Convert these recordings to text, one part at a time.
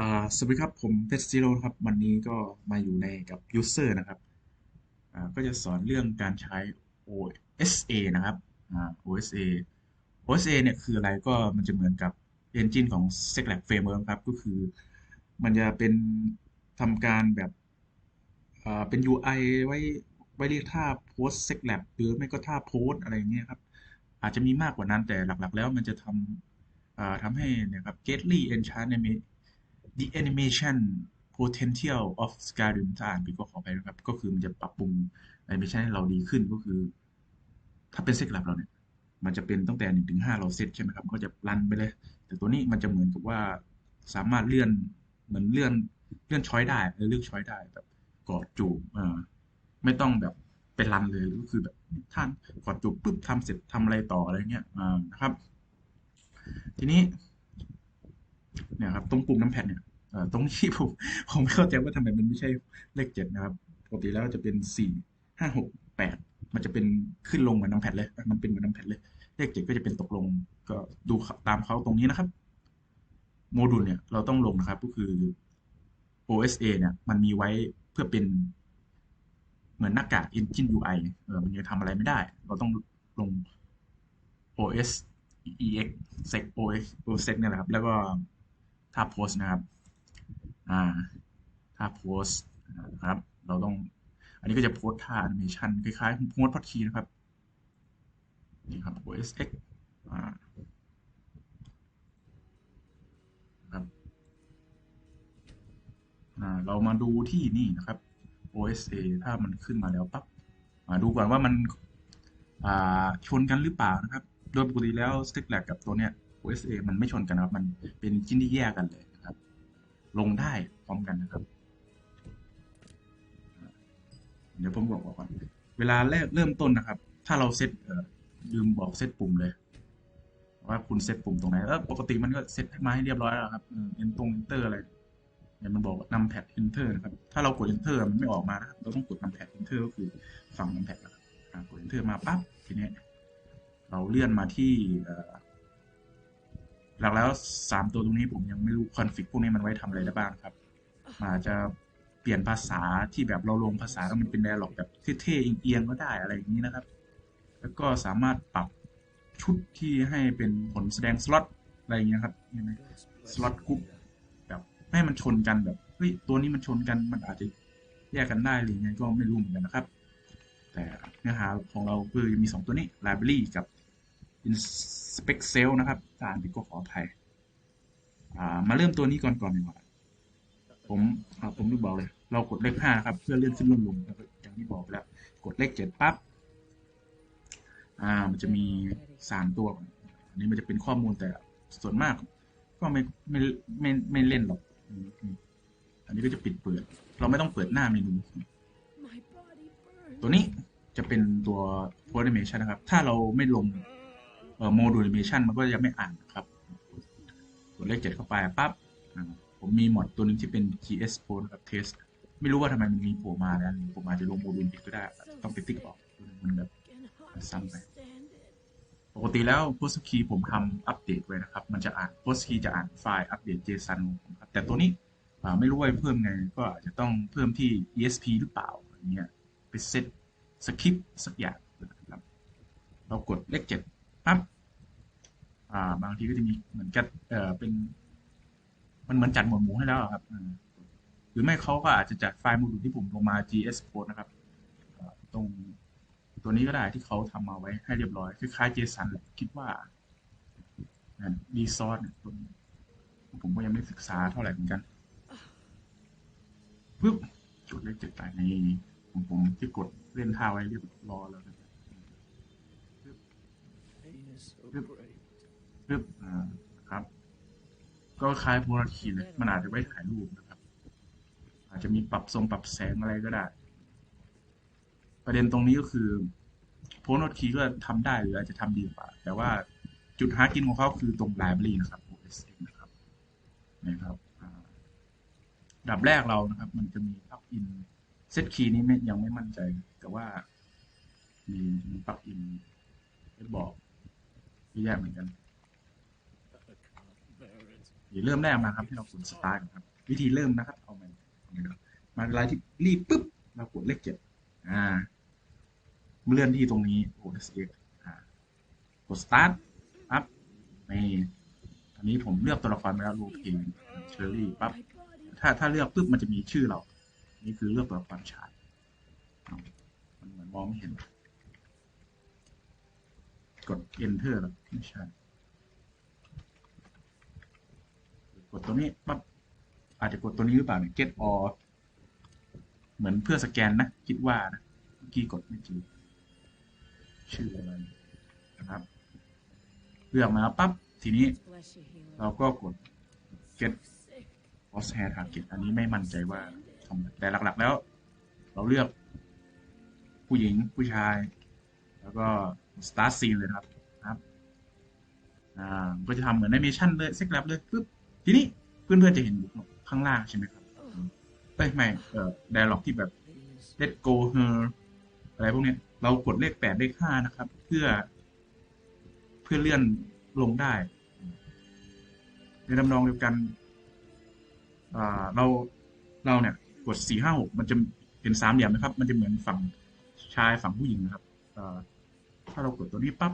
่าสวัสดีครับ ผมเพชรซีโร่ครับ วันนี้ก็มาอยู่ในกับ User นะครับอ่าก็จะสอนเรื่องการใช้ OSA นะครับอ่า OSA OSA เนี่ยคืออะไรก็มันจะเหมือนกับ Engine ของ SecLab Framework ครับ ก็คือมันจะเป็นทำการแบบอ่าเป็น UI ไว้ไว้เรียกท่า Post SecLab หรือไม่ก็ท่า Post อะไรอย่างเงี้ยครับ อาจจะมีมากกว่านั้นแต่หลักๆ แล้วมันจะทำอ่าทำให้เนี่ยครับ Gately Enchant เนี่ยมี The Animation Potential of Skyrim ถ้าอ่านผิดก็ขอไปนะครับ ก็คือมันจะปรับปรุง Animation ให้เราดีขึ้นก็คือ ถ้าเป็นเซกลับเราเนี่ย มันจะเป็นตั้งแต่หนึ่งถึงห้าเราเซตใช่ไหมครับ ก็จะรันไปเลย แต่ตัวนี้มันจะเหมือนกับว่าสามารถเลื่อนเหมือนเลื่อนเลื่อนช้อยได้เลือกช้อยได้แบบกอดจูบอ่าไม่ต้องแบบเป็นรันเลยก็คือแบบท่านกอดจูบปุ๊บทำเสร็จทำอะไรต่ออะไรเงี้ยอ่านะครับ ทีนี้ เนี่ยครับตรงปุ่มน้ำแพดเนี่ยเอ่อตรงที่ผมผมไม่เข้าใจว่าทำไมมันไม่ใช่เลขเจ็ดนะครับปกติแล้วจะเป็นสี่ห้าหกแปดมันจะเป็นขึ้นลงเหมือนน้ำแพดเลย มันเป็นเหมือนน้ำแพดเลย เลขเจ็ดก็จะเป็นตกลงก็ดูตามเขาตรงนี้นะครับ โมดูลเนี่ยเราต้องลงนะครับ ก็คือ OSA เนี่ย มันมีไว้เพื่อเป็นเหมือนหน้ากาก Engine UI เออมันยังทำอะไรไม่ได้ เราต้องลง OS EX sec OS OSEC เนี่ยแหละครับ แล้วก็ ถ้าโพสนะครับอ่าถ้าโพสนะครับ เราต้อง อันนี้ก็จะโพสท่าแอนิเมชันคล้ายๆโพสพอดคีนะครับ นี่ครับ OSX อ่าครับอ่าเรามาดูที่นี่นะครับ OSA ถ้ามันขึ้นมาแล้วปั๊บมาดูก่อนว่ามันอ่าชนกันหรือเปล่านะครับ โดยปกติแล้ว s t i c k l a g กับตัวเนี้ย OSA มันไม่ชนกันนะครับ มันเป็นชิ้นที่แยกกันเลยนะครับ ลงได้พร้อมกันนะครับ เดี๋ยวผมบอกก่อนเวลาแรกเริ่มต้นนะครับ ถ้าเราเซตเอ่อลืมบอกเซตปุ่มเลย ว่าคุณเซตปุ่มตรงไหนแล้วปกติมันก็เซตมาให้เรียบร้อยแล้วครับเอ็นตรงเอนเตอร์อะไรเนี่ยมันบอกนำแพด enter นะครับ ถ้าเรากด enter มันไม่ออกมานะครับ เราต้องกดนำแพด enter ก็คือฝั่งนำแพดนะครับกด enter มาปั๊บทีนี้เราเลื่อนมาที่ หลักแล้วสามตัวตรงนี้ผมยังไม่รู้คอนฟิกพวกนี้มันไว้ทำอะไรได้บ้างครับอาจจะเปลี่ยนภาษาที่แบบเราลงภาษาแล้วมันเป็นไดร์ล็อกแบบเท่ๆเอียงๆก็ได้อะไรอย่างนี้นะครับ แล้วก็สามารถปรับชุดที่ให้เป็นผลแสดงสล็อตอะไรอย่างเงี้ยครับเห็นไหมสล็อตกรุ๊ปแบบให้มันชนกันแบบเฮ้ยตัวนี้มันชนกันมันอาจจะแยกกันได้หรือไงก็ไม่รู้เหมือนกันนะครับ แต่เนื้อหาของเราคือมีสองตัวนี้ library กับ inspect cell นะครับถ้าอ่านผิดก็ขออภัยมาเริ่มตัวนี้ก่อนก่อนดีกว่าผมผมรู้บอกเลย เรากดเลขห้าครับ เพื่อเลื่อนขึ้นลงลงอย่างที่บอกแล้ว กดเลขเจ็ดปั๊บอ่ามันจะมีสามตัว อันนี้มันจะเป็นข้อมูลแต่ส่วนมาก ก็ไม่ไม่ไม่ไม่เล่นหรอก อันนี้ก็จะปิดเปิด เราไม่ต้องเปิดหน้าเมนู ตัวนี้จะเป็นตัว Post Animation นะครับ ถ้าเราไม่ลง เอ่อ Mode Animation มันก็จะไม่อ่านนะครับกดเลขเจ็ดเข้าไปปั๊บผมมีหมดตัวหนึ่งที่เป็น GS Post นะครับ Test ไม่รู้ว่าทำไมมันมีโผล่มาแล้วผมอาจจะลงโมดูลผิดก็ได้ ต้องไปติ๊กออกมันแบบซ้ำไปปกติแล้ว Post Key ผมทำอัปเดตไว้นะครับ มันจะอ่าน Post Key จะอ่านไฟล์อัปเดต JSON ของผมครับแต่ตัวนี้ไม่รู้ว่าเพิ่มไง ก็อาจจะต้องเพิ่มที่ ESP หรือเปล่าอย่างเงี้ยไปเซตสคริปต์สักอย่างนะครับเรากดเลขเจ็ด ปั๊บอ่า บางทีก็จะมีเหมือนกับเอ่อเป็น มันเหมือนจัดหมวดหมู่ให้แล้วครับหรือไม่เขาก็อาจจะจัดไฟล์โมดูลที่ผมลงมา GS Code นะครับตรงตัวนี้ก็ได้ที่เขาทำมาไว้ให้เรียบร้อยคล้ายๆ JSON คิดว่าดีซอสตัวนี้ผมก็ยังไม่ศึกษาเท่าไหร่เหมือนกันปึ๊บกดเลขเจ็ดไปในของผมที่กดเล่นท่าไว้เรียบร้อยแล้วปึ๊บ ปึ๊บอ่าครับ ก็คล้ายโพลาร์คีเลยมันอาจจะไว้ถ่ายรูปนะครับ อาจจะมีปรับทรงปรับแสงอะไรก็ได้ ประเด็นตรงนี้ก็คือโพลาร์คีก็ทำได้หรืออาจจะทำดีกว่า แต่ว่าจุดหากินของเขาคือตรงไลบรารีนะครับ OSX นะครับนะครับดับแรกเรานะครับ มันจะมีปลั๊กอินเซตคีย์นี้ไม่ยังไม่มั่นใจ แต่ว่ามีมีปลั๊กอินบอก เยอะแยะเหมือนกันเดี๋ยวเริ่มแรกมาครับให้เรากดสตาร์ทครับ วิธีเริ่มนะครับเอาใหม่เอาใหม่มาเวลที่รีบปุ๊บเรากดเลขเจ็ดอ่าเลื่อนที่ตรงนี้ OSX อ่ากดสตาร์ทปั๊บนี่อันนี้ผมเลือกตัวละครไปแล้วรูพลงเชอรี่ปั๊บถ้าถ้าเลือกปุ๊บมันจะมีชื่อเรา นี่คือเลือกตัวละครชายเอามันเหมือนมองไม่เห็น กด enter แล้วไม่ใช่ กดตัวนี้ปั๊บอาจจะกดตัวนี้หรือเปล่าเนี่ย get all เหมือนเพื่อสแกนนะ คิดว่านะเมื่อกี้กดไม่เจอชื่ออะไรนะครับ เลือกมาปั๊บทีนี้เราก็กด get cross hair target อันนี้ไม่มั่นใจว่าทำไงแต่หลักๆแล้ว เราเลือกผู้หญิงผู้ชาย แล้วก็ start scene เลยครับครับอ่าก็จะทำเหมือน animation เลยเซ็กแลบเลยปึ๊บทีนี้เพื่อนๆจะเห็นข้างล่างใช่ไหมครับเอ้ยไม่เอ่อ dialog ที่แบบ let go her อะไรพวกเนี้ยเรากดเลขแปดเลขห้านะครับ เพื่อ เพื่อเลื่อนลงได้ ในลำนองเดียวกันอ่าเราเราเนี่ยกดสี่ห้าหกมันจะเป็นสามเหลี่ยมนะครับ มันจะเหมือนฝั่งชายฝั่งผู้หญิงนะครับอ่าถ้าเรากดตัวนี้ปั๊บ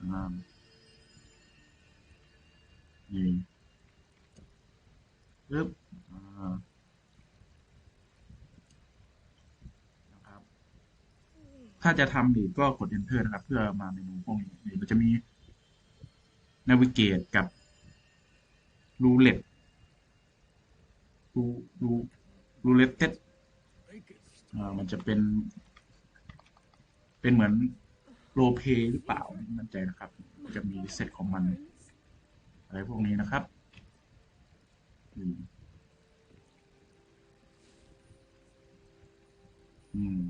อ่านี่ปึ๊บนะครับถ้าจะทำอีกก็กด enter นะครับ เพื่อมาเมนูพวกนี้มันจะมี navigate กับ roulette รูรูรูเลตเต็ดมันจะเป็น เป็นเหมือน รเพหรือเปล่าไม่มั่นใจนะครับ จะมีเซตของมัน อะไรพวกนี้นะครับอืมอืม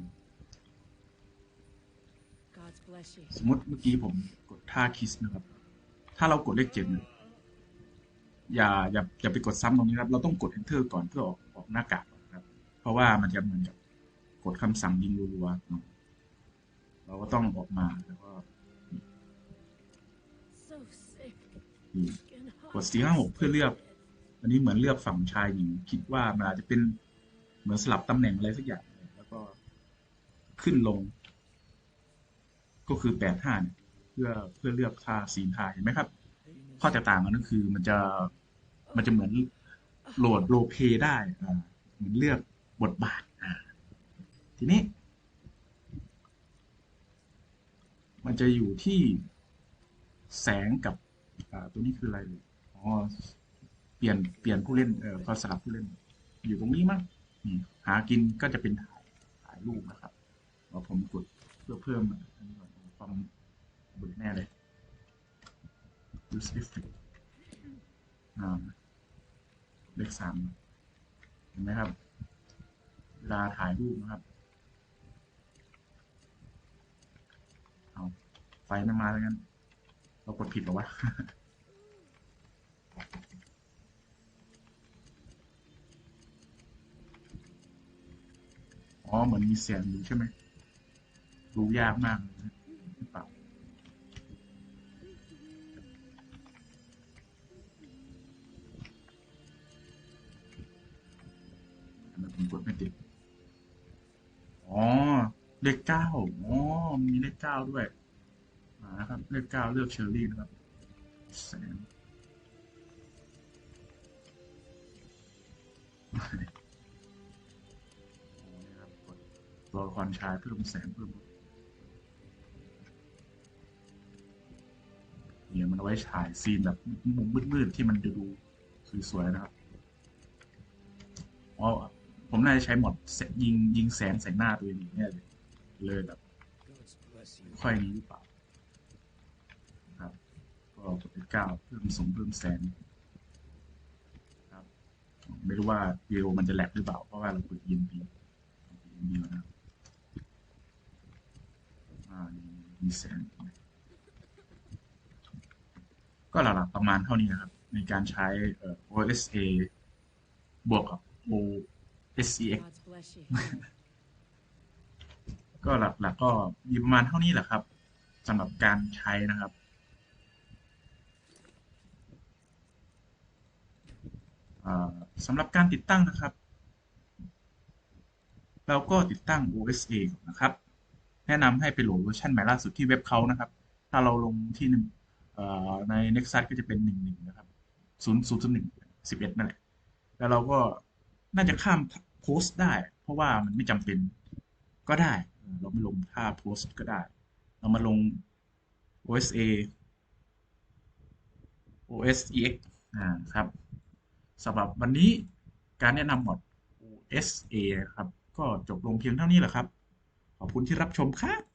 สมมติเมื่อกี้ผมกดท่าคิสนะครับ ถ้าเรากดเลขเจ็ดอย่าอย่าอย่าไปกดซ้ำตรงนี้ครับ เราต้องกด enter ก่อนเพื่อออกออกหน้ากากนะครับ เพราะว่ามันจะเหมือนกับกดคำสั่งยิงรัวๆ เราก็ต้องออกมาแล้วก็กดสี่ห้าหกเพื่อเลือก อันนี้เหมือนเลือกฝั่งชายหญิง คิดว่ามันอาจจะเป็นเหมือนสลับตำแหน่งอะไรสักอย่างแล้วก็ขึ้นลง ก็คือแปดห้าเนี่ยเพื่อเพื่อเลือกค่าซีนค่าเห็นไหมครับ ข้อแตกต่างกันก็คือมันจะมันจะเหมือนโหลดโรเพได้อ่าเหมือนเลือกบทบาทอ่าทีนี้ มันจะอยู่ที่แสงกับตัวนี้คืออะไรอ๋อเปลี่ยนเปลี่ยนผู้เล่นเออเขาสลับผู้เล่น อยู่ตรงนี้มั้งหากินก็จะเป็นถ่ายถ่ายรูปนะครับเอาผมกดเพื่อเพิ่มอันนี้ก่อนความเบิดแน่เลย use effect อ่าเลขสามเห็นไหมครับ เวลาถ่ายรูปนะครับ เอาไฟไม่มาแล้วงั้น เรากดผิดหรอวะอ๋อเหมือนมีเสียงอยู่ใช่ไหมดูยากมากเลยนะหรือเปล่าทำไมผมกดไม่ติดอ๋อ เลขเก้าอ๋อ มีเลขเก้าด้วย นะครับ เลขเก้าเลือกเชอร์รี่นะครับแสงอ๋อนี่ครับกดตัวละครชายเพิ่มแสงเพิ่มเนี่ยมันเอาไว้ฉายซีนแบบมุมมืดๆที่มันจะดูสวยๆนะครับอ๋อผมน่าจะใช้หมดยิงยิงแสงใส่หน้าตัวเองเนี่ยเลยเลยแบบ ค่อยนี้หรือเปล่า ก็กดเลขเก้าเพิ่มสงเพิ่มแสงครับ ไม่รู้ว่าวิดีโอมันจะแหลกหรือเปล่า เพราะว่าเราเปิดยินปียินปีแล้วนะครับอ่านี่มีแสงก็หลักๆประมาณเท่านี้นะครับ ในการใช้เอ่อ OSA บวกกับ OSEX God's bless you. ก็หลักๆก็มีประมาณเท่านี้แหละครับสำหรับการใช้นะครับ อ่า สำหรับการติดตั้งนะครับ เราก็ติดตั้ง OSA ก่อนนะครับ แนะนำให้ไปโหลดเวอร์ชันใหม่ล่าสุดที่เว็บเขานะครับ ถ้าเราลงที่หนึ่งใน Nexus ก็จะเป็น 11 นะครับ 0 0 1 11 นั่นแหละ แล้วเราก็น่าจะข้ามโพสต์ได้ เพราะว่ามันไม่จำเป็นก็ได้เออเราไม่ลงท่าโพสต์ก็ได้ เรามาลง OSA OSEX อ่าครับ สำหรับวันนี้การแนะนำหมด usa ครับ ก็จบลงเพียงเท่านี้แหละครับ ขอบคุณที่รับชมครับ